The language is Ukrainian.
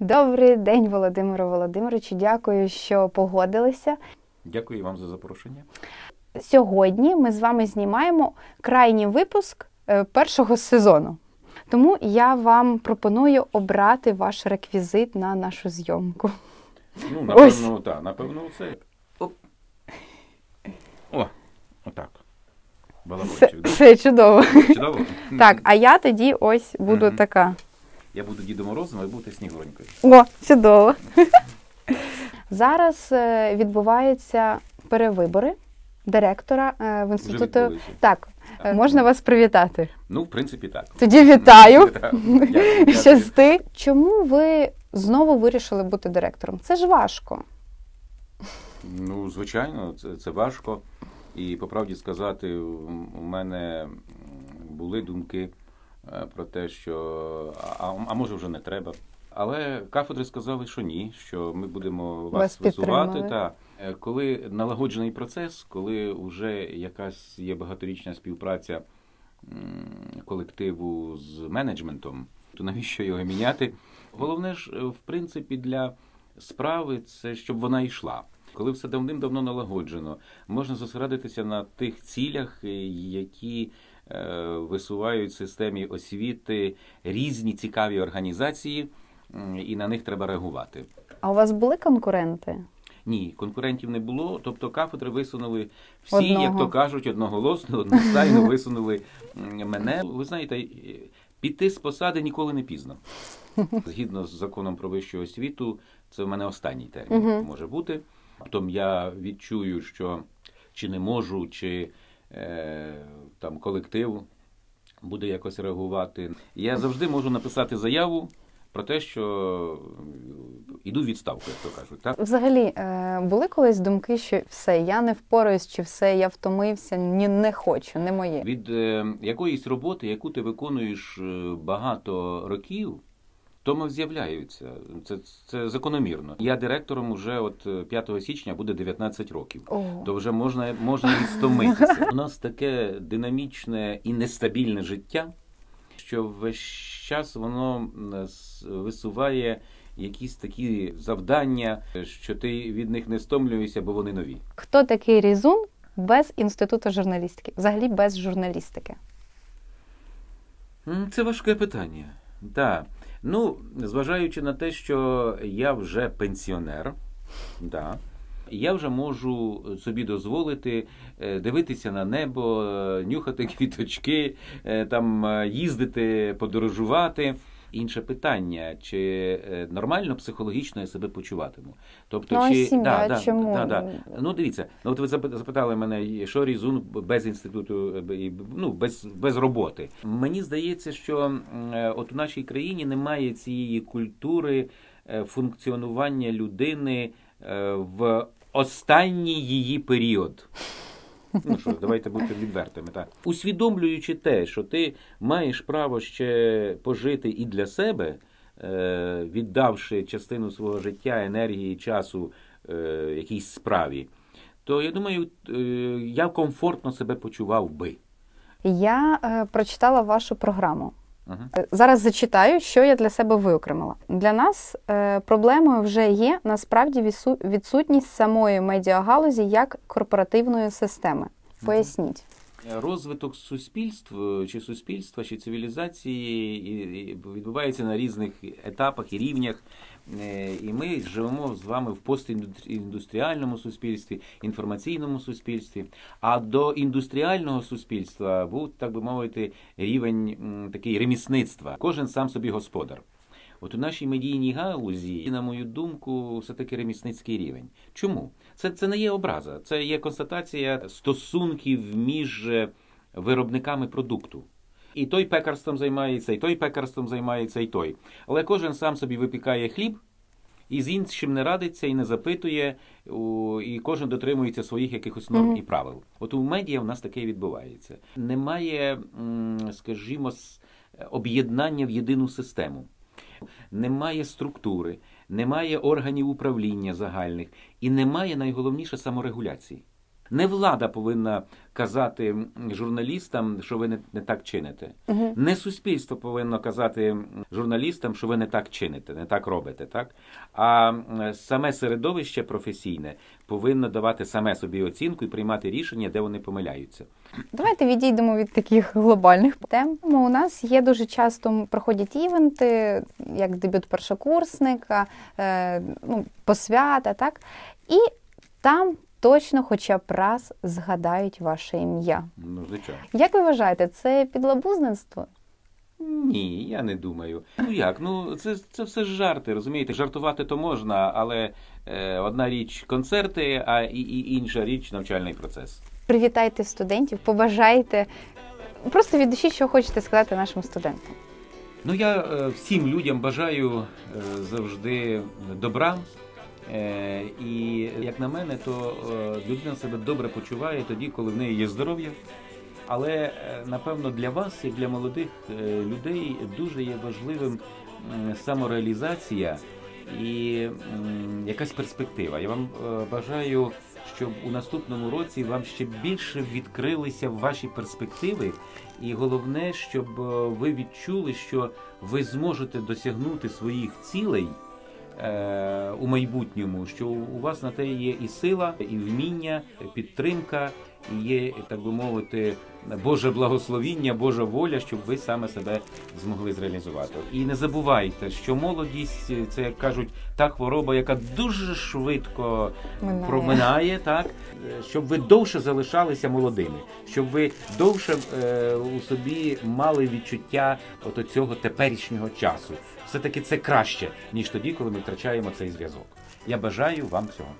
Добрий день, Володимире Володимировичу. Дякую, що погодилися. Дякую вам за запрошення. Сьогодні ми з вами знімаємо крайній випуск е, першого сезону. Тому я вам пропоную обрати ваш реквізит на нашу зйомку. Ну, напевно, так, напевно, це. Оп. О, отак. Все, да? все чудово. Чудово? Так, а я тоді ось буду Мгм. така. Я буду Дідом Морозом, а ви будете Снігуронькою. О, чудово. Зараз е, відбуваються перевибори директора е, в інституту. відбулися. Так, е, можна вас привітати. Ну, в принципі, так. Тоді вітаю. Дякую, дякую. Щасти. Чому ви знову вирішили бути директором? Це ж важко. Ну, звичайно, це, це важко. І по правді сказати, у мене м, були думки про те, що а, а може вже не треба. Але кафедри сказали, що ні, що ми будемо вас, Вас висувати. Та Е, коли налагоджений процес, коли вже якась є багаторічна співпраця колективу з менеджментом, то навіщо його міняти? Головне ж, е, в принципі, для справи це щоб вона йшла. Коли все давним-давно налагоджено, можна зосередитися на тих цілях, е, які е, висувають в системі освіти різні цікаві організації, і на них треба реагувати. А у вас були конкуренти? Ні, конкурентів не було. Тобто кафедри висунули всі, Одного. як то кажуть, одноголосно, одностайно висунули мене. Ви знаєте, е, піти з посади ніколи не пізно. Згідно з законом про вищу освіту, це в мене останній термін Мгм. може бути. Потім я відчую, що чи не можу, чи е, там колектив буде якось реагувати. Я завжди можу написати заяву про те, що йду відставку, як то кажуть. Так? Взагалі, е, були колись думки, що все, я не впораюсь, чи все, я втомився, ні, не хочу, не моє. Від е, якоїсь роботи, яку ти виконуєш е, багато років, тому з'являються. Це, це закономірно. Я директором уже от е, 5 січня буде 19 років. Ого. То вже можна, можна і стомитися. У нас таке динамічне і нестабільне життя, що весь час воно висуває якісь такі завдання, що ти від них не стомлюєшся, бо вони нові. Хто такий Різун без інституту журналістики? Взагалі без журналістики. Це важке питання. Так. Ну, зважаючи на те, що я вже пенсіонер, да, я вже можу собі дозволити е, дивитися на небо, е, нюхати квіточки, е, там їздити, подорожувати. Інше питання, чи е, нормально психологічно я себе почуватиму? Тобто, Ну, чи сім'я чому? Да, да. Ну, дивіться, ну от ви запит- запитали мене, що Різун без інституту, ну, без, без роботи. Мені здається, що е, от у нашій країні немає цієї культури е, функціонування людини в останній її період. Ну що, давайте бути відвертими. Так. Усвідомлюючи те, що ти маєш право ще пожити і для себе, е, віддавши частину свого життя, енергії, часу е, якійсь справі, то я думаю, е, я комфортно себе почував би. Я е, прочитала вашу програму. Е, Зараз зачитаю, що я для себе виокремила. Для нас е, проблемою вже є насправді відсу- відсутність самої медіагалузі як корпоративної системи. Поясніть. Розвиток суспільств е, чи суспільства, чи цивілізації відбувається на різних етапах і рівнях. Е, І ми живемо з вами в постіндустріальному суспільстві, інформаційному суспільстві. А до індустріального суспільства був, так би мовити, рівень такий ремісництва. Кожен сам собі господар. От у нашій медійній галузі, на мою думку, все таки ремісницький рівень. Чому? Це, це не є образа, це є констатація стосунків між е, виробниками продукту. І той пекарством займається, і той пекарством займається, і той. Але кожен сам собі випікає хліб, і з іншим не радиться і не запитує, і кожен дотримується своїх якихось норм Мгм. і правил. От у медіа в нас таке відбувається. Немає, скажімо, об'єднання в єдину систему. Немає структури, немає органів управління загальних і немає найголовніше саморегуляції. Не влада повинна казати журналістам, що ви не, не так чините. Мгм. Не суспільство повинно казати журналістам, що ви не так чините, не так робите, так? А саме середовище професійне повинно давати саме собі оцінку і приймати рішення, де вони помиляються. Давайте відійдемо від таких глобальних тем. У нас є дуже часто проходять івенти, як дебют першокурсника, е, ну, посвята, так? І там точно хоча б раз згадають ваше ім'я. Ну, звичайно. Як ви вважаєте, це підлабузництво? Ні, я не думаю. Ну як? Ну це, це все ж жарти, розумієте? Жартувати то можна, але е, одна річ концерти, а і, і інша річ навчальний процес. Привітайте студентів, побажайте. Просто від душі, що хочете сказати нашим студентам. Ну я е, всім людям бажаю е, завжди добра. Е, і на мене, то е, людина себе добре почуває тоді, коли в неї є здоров'я. Але е, напевно для вас, як для молодих е, людей, дуже є важливим самореалізація і якась перспектива. Я вам бажаю, щоб у наступному році вам ще більше відкрилися ваші перспективи, і головне, щоб ви відчули, що ви зможете досягнути своїх цілей у майбутньому, що у вас на те є і сила, і вміння, підтримка, є, так би мовити, Боже благословіння, Божа воля, щоб ви саме себе змогли зреалізувати. І не забувайте, що молодість це як кажуть та хвороба, яка дуже швидко Минає. проминає, так щоб ви довше залишалися молодими, щоб ви довше е, у собі мали відчуття от цього теперішнього часу. Все таки це краще ніж тоді, коли ми втрачаємо цей зв'язок. Я бажаю вам цього.